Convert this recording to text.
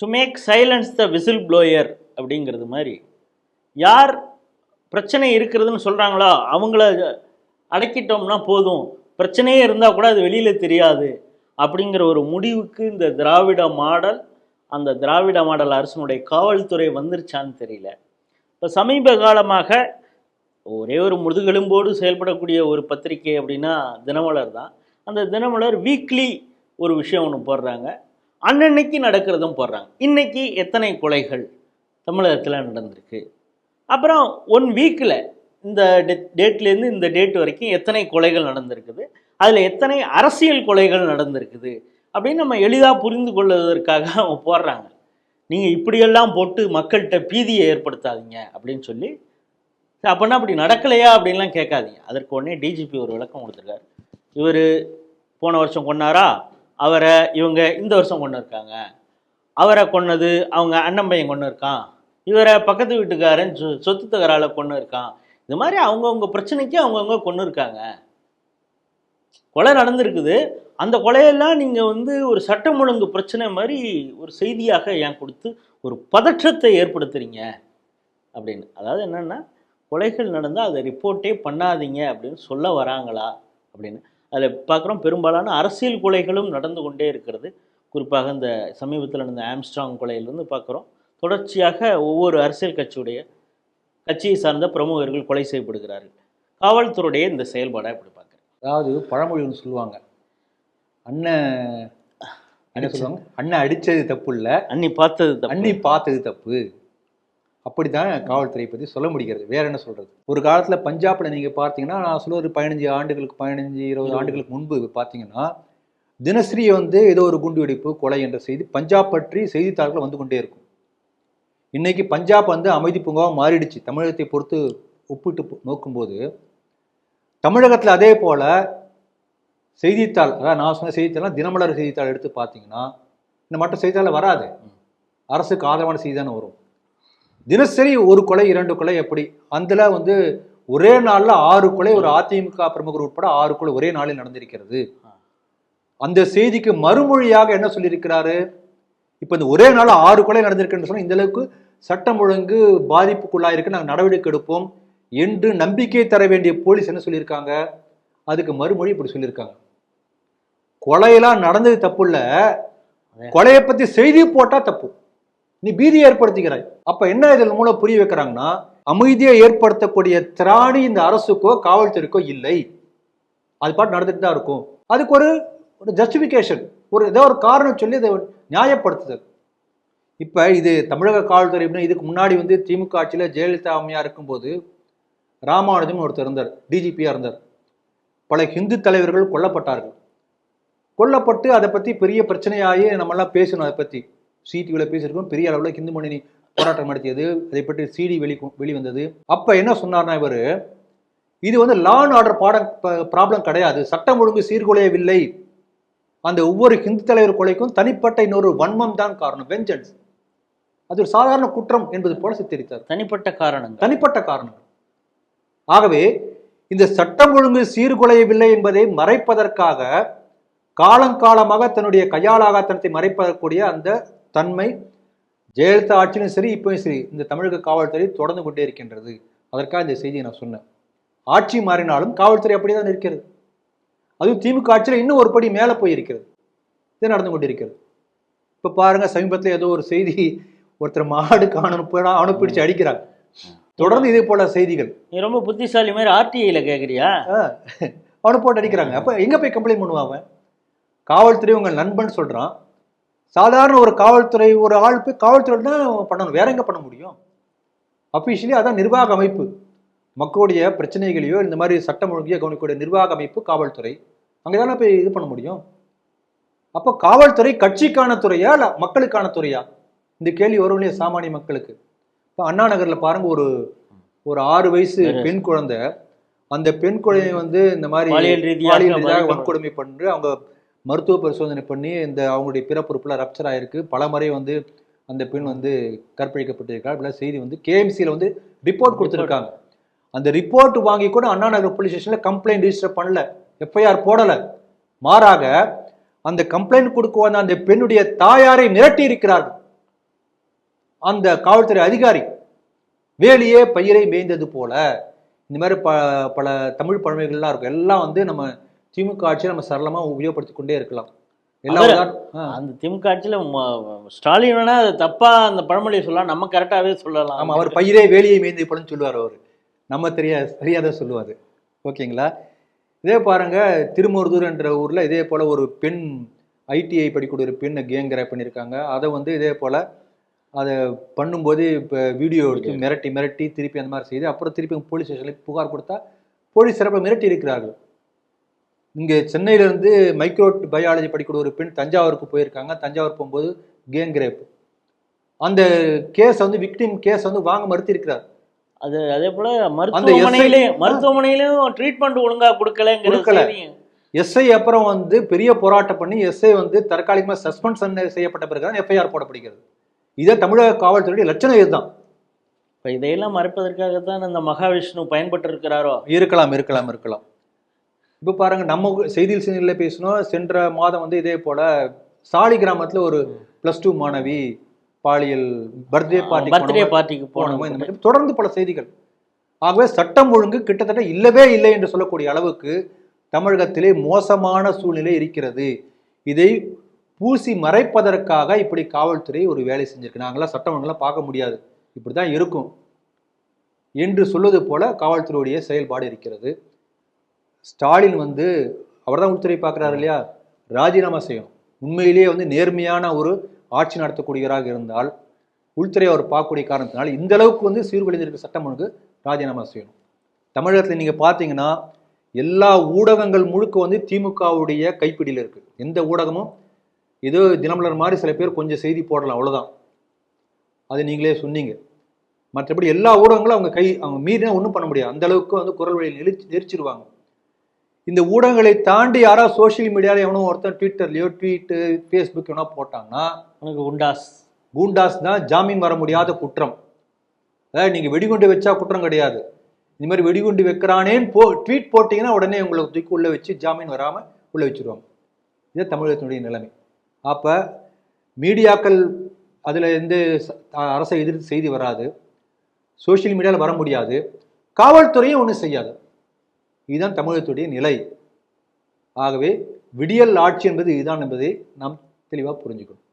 To make silence the whistleblower அப்படிங்கிறது மாதிரி. யார் பிரச்சனை இருக்கிறதுன்னு சொல்கிறாங்களோ அவங்கள அடக்கிட்டோம்னா போதும். பிரச்சனையே இருந்தால் கூட அது வெளியில் தெரியாது. அப்படிங்கிற ஒரு முடிவுக்கு இந்த திராவிட மாடல் அந்த திராவிட மாடல் அரசனுடைய காவல்துறை வந்துருச்சான்னு தெரியல. இப்போ சமீப காலமாக ஒரே ஒரு முதுகெலும்போடு செயல்படக்கூடிய ஒரு பத்திரிகை அப்படின்னா தினமலர் தான். அந்த தினமலர் வீக்லி ஒரு விஷயம் ஒன்று போடுறாங்க. அன்னன்னைக்கு நடக்கிறதும் போடுறாங்க. இன்னைக்கு எத்தனை கொலைகள் தமிழகத்தில் நடந்திருக்கு. அப்புறம் ஒன் வீக்கில் இந்த டேட்லேருந்து இந்த டேட் வரைக்கும் எத்தனை கொலைகள் நடந்திருக்குது? அதில் எத்தனை அரசியல் கொலைகள் நடந்திருக்குது? அப்படின்னு நம்ம எளிதாக புரிந்து கொள்வதற்காக அவங்க போடுறாங்க. நீங்கள் இப்படியெல்லாம் போட்டு மக்கள்கிட்ட பீதியை ஏற்படுத்தாதீங்க அப்படின்னு சொல்லி சரி, அப்படி நடக்கலையா அப்படின்லாம் கேட்காதீங்க. அதற்கு உடனே டிஜிபி ஒரு விளக்கம் கொடுத்துருக்காரு. இவர் போன வருஷம் கொன்னாரா? அவரை இவங்க இந்த வருஷம் கொண்டு இருக்காங்க அவரை கொன்னது அவங்க அண்ணன் பையன் கொண்டு இருக்கான் இவரை பக்கத்து வீட்டுக்காரன் சொ சொத்து தகரால கொண்டு இருக்கான் இது மாதிரி அவங்கவுங்க பிரச்சனைக்கு அவங்கவுங்க கொண்டு இருக்காங்க. கொலை நடந்திருக்குது. அந்த கொலையெல்லாம் நீங்கள் வந்து ஒரு சட்டம் ஒழுங்கு பிரச்சனை மாதிரி ஒரு செய்தியாக ஏன் கொடுத்து ஒரு பதற்றத்தை ஏற்படுத்துறீங்க? அப்படின்னு. அதாவது என்னென்னா கொலைகள் நடந்தால் அதை ரிப்போர்ட்டே பண்ணாதீங்க அப்படின்னு சொல்ல வராங்களா? அப்படின்னு. அதில் பார்க்குறோம். பெரும்பாலான அரசியல் கொலைகளும் நடந்து கொண்டே இருக்கிறது. குறிப்பாக இந்த சமீபத்தில் நடந்த ஆம்ஸ்ட்ராங் கொலையிலிருந்து பார்க்குறோம். தொடர்ச்சியாக ஒவ்வொரு அரசியல் கட்சியுடைய கட்சியை சார்ந்த பிரமுகர்கள் கொலை செய்யப்படுகிறார்கள். காவல்துறையுடைய இந்த செயல்பாடை எப்படி பார்க்குறேன். அதாவது பழமொழி ஒன்று சொல்லுவாங்க. அண்ணன் என்ன சொல்லுவாங்க? அண்ணன் அடிச்சது தப்பு இல்ல. அன்னி பார்த்தது தப்பு. அண்ணி பார்த்தது தப்பு. அப்படித்தான் காவல்துறையை பத்தி சொல்ல முடிகிறது. வேற என்ன சொல்றது? ஒரு காலத்துல பஞ்சாப்ல நீங்க பார்த்தீங்கன்னா நான் சொல்ல ஒரு பதினஞ்சு ஆண்டுகளுக்கு பதினஞ்சு இருபது ஆண்டுகளுக்கு முன்பு பார்த்தீங்கன்னா தினசரி வந்து ஏதோ ஒரு குண்டு வெடிப்பு கொலை என்ற செய்தி பஞ்சாப் பற்றி செய்தித்தாள்கள் வந்து கொண்டே இருக்கும். இன்னைக்கு பஞ்சாப் வந்து அமைதி பூங்காவாக மாறிடுச்சு. தமிழகத்தை பொறுத்து ஒப்பிட்டு நோக்கும்போது தமிழகத்தில் அதே போல செய்தித்தாள் அதாவது நான் சொன்ன செய்தித்தாள் தினமலர் செய்தித்தாள் எடுத்து பார்த்தீங்கன்னா இந்த மற்ற செய்தித்தாள் வராது. அரசுக்கு ஆதரவான செய்தி தானே வரும். தினசரி ஒரு கொலை இரண்டு கொலை எப்படி? அதுல வந்து ஒரே நாள்ல ஆறு கொலை ஒரு அதிமுக பிரமுகர் உட்பட ஆறு கொலை ஒரே நாளில் நடந்திருக்கிறது. அந்த செய்திக்கு மறுமொழியாக என்ன சொல்லியிருக்கிறாரு? இப்ப இந்த ஒரே நாள் ஆறு கொலை நடந்திருக்குன்னு சொன்னா இந்த அளவுக்கு சட்டம் ஒழுங்கு பாதிப்புக்குள்ளாயிருக்கு நாங்கள் நடவடிக்கை எடுப்போம் என்று நம்பிக்கை தர வேண்டிய போலீஸ் என்ன சொல்லியிருக்காங்க? அதுக்கு மறுமொழி இப்படி சொல்லியிருக்காங்க. கொலையெல்லாம் நடந்தது தப்பு இல்ல. கொலையை பத்தி செய்தி போட்டா தப்பு. நீ பீதியை ஏற்படுத்திக்கிறாய். அப்ப என்ன இதன் மூலம் புரிய வைக்கிறாங்கன்னா அமைதியை ஏற்படுத்தக்கூடிய திராணி இந்த அரசுக்கோ காவல்துறைக்கோ இல்லை. அது பாட்டு நடந்துட்டு தான் இருக்கும். அதுக்கு ஒரு ஒரு ஜஸ்டிஃபிகேஷன் ஒரு ஏதோ ஒரு காரணம் சொல்லி அதை நியாயப்படுத்துதல். இப்ப இது தமிழக காவல்துறை இதுக்கு முன்னாடி வந்து திமுக ஆட்சியில் ஜெயலலிதா அம்மையா இருக்கும்போது ராமானுஜம் ஒருத்தர் இருந்தார் டிஜிபியா இருந்தார். பல ஹிந்து தலைவர்கள் கொல்லப்பட்டார்கள். கொல்லப்பட்டு அதை பத்தி பெரிய பிரச்சனையாகி நம்மெல்லாம் பேசணும் அதை பத்தி. சிடிவியில் பேசியிருக்கோம். பெரிய அளவில் ஹிந்து மணி போராட்டம் நடத்தியது. அதை பற்றி சிடி வெளி வெளிவந்தது. அப்ப என்ன சொன்னார்னா இவர் இது வந்து லா அண்ட் ஆர்டர் பாடம் ப்ராப்ளம் கிடையாது. சட்டம் ஒழுங்கு சீர்குலையவில்லை. அந்த ஒவ்வொரு ஹிந்து தலைவர் கொலைக்கும் தனிப்பட்ட இன்னொரு வன்மம் தான் காரணம். வெஞ்சன்ஸ் அது ஒரு சாதாரண குற்றம் என்பது போல சித்தரித்தார். தனிப்பட்ட காரணங்கள். தனிப்பட்ட காரணம் ஆகவே இந்த சட்டம் ஒழுங்கு சீர்குலையவில்லை என்பதை மறைப்பதற்காக காலங்காலமாக தன்னுடைய கையாளாகத்தனத்தை மறைப்பதற்குரிய அந்த தன்மை ஜெயலலிதா ஆட்சியிலும் சரி இப்பவும் சரி இந்த தமிழக காவல்துறை தொடர்ந்து கொண்டே இருக்கின்றது. அதற்காக இந்த செய்தியை நான் சொன்னேன். ஆட்சி மாறினாலும் காவல்துறை அப்படிதான் இருக்கிறது. அதுவும் திமுக ஆட்சியில் இன்னும் ஒரு படி மேலே போயிருக்கிறது. இது நடந்து கொண்டிருக்கிறது இப்போ பாருங்க சமீபத்தில் ஏதோ ஒரு செய்தி ஒருத்தர் மாடு காணணும் அவனை பிடிச்சு அடிக்கிறாங்க. தொடர்ந்து இதே போல செய்திகள். நீ ரொம்ப புத்திசாலி மாதிரி ஆர்டிஐல கேட்குறியா அவனை போட்டு அடிக்கிறாங்க. அப்ப எங்க போய் கம்ப்ளைண்ட் பண்ணுவான் அவன்? காவல்துறை உங்க நண்பன் சொல்றான். சாதாரண ஒரு காவல்துறை ஒரு ஆள் போய் காவல்துறை தான் பண்ணணும். வேற எங்க பண்ண முடியும்? அபிஷியலி அதான் நிர்வாக அமைப்பு. மக்களுடைய பிரச்சனைகளையோ இந்த மாதிரி சட்டம் ஒழுங்கையோ கவனிக்கக்கூடிய நிர்வாக அமைப்பு காவல்துறை. அங்கதானே போய் இது பண்ண முடியும்? அப்போ காவல்துறை கட்சிக்கான துறையா இல்ல மக்களுக்கான துறையா? இந்த கேள்வி வரும் இல்லையா சாமானிய மக்களுக்கு? இப்போ அண்ணா நகர்ல பாருங்க ஒரு ஒரு ஆறு வயசு பெண் குழந்தை. அந்த பெண் குழந்தையை வந்து இந்த மாதிரி. வன்கொடுமை பண்ணி அவங்க மருத்துவ பரிசோதனை பண்ணி இந்த அவங்களுடைய பிறப்புறுப்புல ரப்சர் ஆயிருக்கு. பல முறை வந்து அந்த பெண் வந்து கற்பழிக்கப்பட்டிருக்காள் இப்படிலாம் செய்தி வந்து கேஎம்சியில் வந்து ரிப்போர்ட் கொடுத்துருக்காங்க. அந்த ரிப்போர்ட் வாங்கி கூட அண்ணா நகர் போலீஸ் ஸ்டேஷன்ல கம்ப்ளைண்ட் ரிஜிஸ்டர் பண்ணல. எஃப்ஐஆர் போடல. மாறாக அந்த கம்ப்ளைண்ட் கொடுக்க வந்த அந்த பெண்ணுடைய தாயாரை மிரட்டி இருக்கிறார்கள். அந்த காவல்துறை அதிகாரி வேலியே பயிரை மேய்ந்தது போல. இந்த மாதிரி ப பல தமிழ் பழமைகள்லாம் இருக்கும். எல்லாம் வந்து நம்ம திமுக ஆட்சியை நம்ம சரளமா உபயோகப்படுத்தி கொண்டே இருக்கலாம். அந்த திமுக ஆட்சியில் ஸ்டாலின் வேணா அது தப்பா அந்த பழமொழியை சொல்லலாம் நம்ம கரெக்டாவே சொல்லலாம். ஆமா அவர் பயிரே வேலியை மேய்ந்து போலன்னு சொல்லுவார் அவர். நம்ம தெரியா தெரியாத சொல்லுவாரு. ஓகேங்களா? இதே பாருங்க திருமருதூர் என்ற ஊர்ல இதே போல ஒரு பெண் ஐடிஐ படிக்கக்கூடிய ஒரு பெண் கேங் ரேப் பண்ணியிருக்காங்க. அதை வந்து இதே போல அதை பண்ணும்போது இப்போ வீடியோ எடுத்து மிரட்டி மிரட்டி திருப்பி அந்த மாதிரி செய்து அப்புறம் திருப்பி போலீஸ் ஸ்டேஷனில் புகார் கொடுத்தா போலீஸ் சிறப்பாக மிரட்டி இருக்கிறார்கள். இங்கே சென்னையிலேருந்து மைக்ரோ பயாலஜி படிக்கக்கூடிய ஒரு பெண் தஞ்சாவூருக்கு போயிருக்காங்க. தஞ்சாவூர் போகும்போது கேங் ரேப் அந்த கேஸ் வந்து விக்டிம் கேஸ் வந்து வாங்க மறுத்திருக்கிறார். அது அதே போல மருத்துவமனையிலேயும் SI மருத்துவமனையிலும் ட்ரீட்மெண்ட் ஒழுங்கா கொடுக்கல. எஸ்ஐ அப்புறம் வந்து பெரிய போராட்டம் பண்ணி எஸ்ஐ வந்து தற்காலிகமாக சஸ்பென்ஷன் செய்யப்பட்ட பிறகு எஃப்ஐஆர் போடப்படுகிறது. இதே தமிழக காவல்துறையுடைய லட்சணம் இதுதான். இப்ப இதையெல்லாம் மறைப்பதற்காகத்தான் இந்த மகாவிஷ்ணு பயன்பட்டு இருக்கிறாரோ இருக்கலாம் இருக்கலாம் இருக்கலாம். இப்போ பாருங்க நம்ம செய்தியில் செய்தியில் பேசினோம். சென்ற மாதம் வந்து இதே போல சாலி கிராமத்துல ஒரு பிளஸ் டூ மாணவி பாலியல் பர்த்டே பார்ட்டி பர்த்டே பார்ட்டிக்கு போனவங்க. இந்த மாதிரி தொடர்ந்து பல செய்திகள். ஆகவே சட்டம் ஒழுங்கு கிட்டத்தட்ட இல்லவே இல்லை என்று சொல்லக்கூடிய அளவுக்கு தமிழகத்திலே மோசமான சூழ்நிலை இருக்கிறது. இதை பூசி மறைப்பதற்காக இப்படி காவல்துறை ஒரு வேலை செஞ்சிருக்கு. நாங்களாம் சட்டம் ஒழுங்கெல்லாம் பார்க்க முடியாது. இப்படிதான் இருக்கும். என்று சொல்வது போல காவல்துறையுடைய செயல்பாடு இருக்கிறது. ஸ்டாலின் வந்து அவர் தான் உள்துறை பார்க்குறாரு இல்லையா? ராஜினாமா செய்யும் உண்மையிலேயே வந்து நேர்மையான ஒரு ஆட்சி நடத்தக்கூடியவராக இருந்தால் உள்துறை அவர் பார்க்கக்கூடிய காரணத்தினால் இந்த அளவுக்கு வந்து சீர்குலைந்திருக்க சட்டம் ஒழுங்கு ராஜினாமா செய்யணும். தமிழகத்தில் நீங்கள் பார்த்தீங்கன்னா எல்லா ஊடகங்கள் முழுக்க வந்து திமுகவுடைய கைப்பிடியில் இருக்குது எந்த ஊடகமும் ஏதோ தினமலர் மாதிரி சில பேர் கொஞ்சம் செய்தி போடலாம் அவ்வளோதான் அது நீங்களே சொன்னீங்க. மற்றபடி எல்லா ஊடகங்களும் அவங்க கை அவங்க மீறினா ஒன்றும் பண்ண முடியாது. அந்த அளவுக்கு வந்து குரல் வழியில் நெரிச்சிருவாங்க. இந்த ஊடகங்களை தாண்டி யாராவது சோஷியல் மீடியாவில் எவனோ ஒருத்தன் ட்விட்டர்லையோ ட்வீட்டு ஃபேஸ்புக் எவனோ போட்டாங்கன்னா உனக்கு உண்டாஸ் கூண்டாஸ். தான் ஜாமீன் வர முடியாத குற்றம். அதாவது நீங்கள் வெடிகுண்டு வச்சா குற்றம் கிடையாது. இந்த மாதிரி வெடிகுண்டு வைக்கிறானேன்னு போ ட்வீட் போட்டிங்கன்னா உடனே உங்களை தூக்கி உள்ளே வச்சு ஜாமீன் வராமல் உள்ளே வச்சிருவாங்க. இது தமிழகத்தினுடைய நிலைமை. அப்போ மீடியாக்கள் அதில் எந்த அரசை எதிர்த்து செய்தி வராது. சோஷியல் மீடியாவில் வர முடியாது. காவல்துறையும் ஒன்றும் செய்யாது. இதுதான் தமிழகத்துடைய நிலை. ஆகவே விடியல் ஆட்சி என்பது இதுதான் என்பதை நாம் தெளிவாக புரிஞ்சுக்கணும்.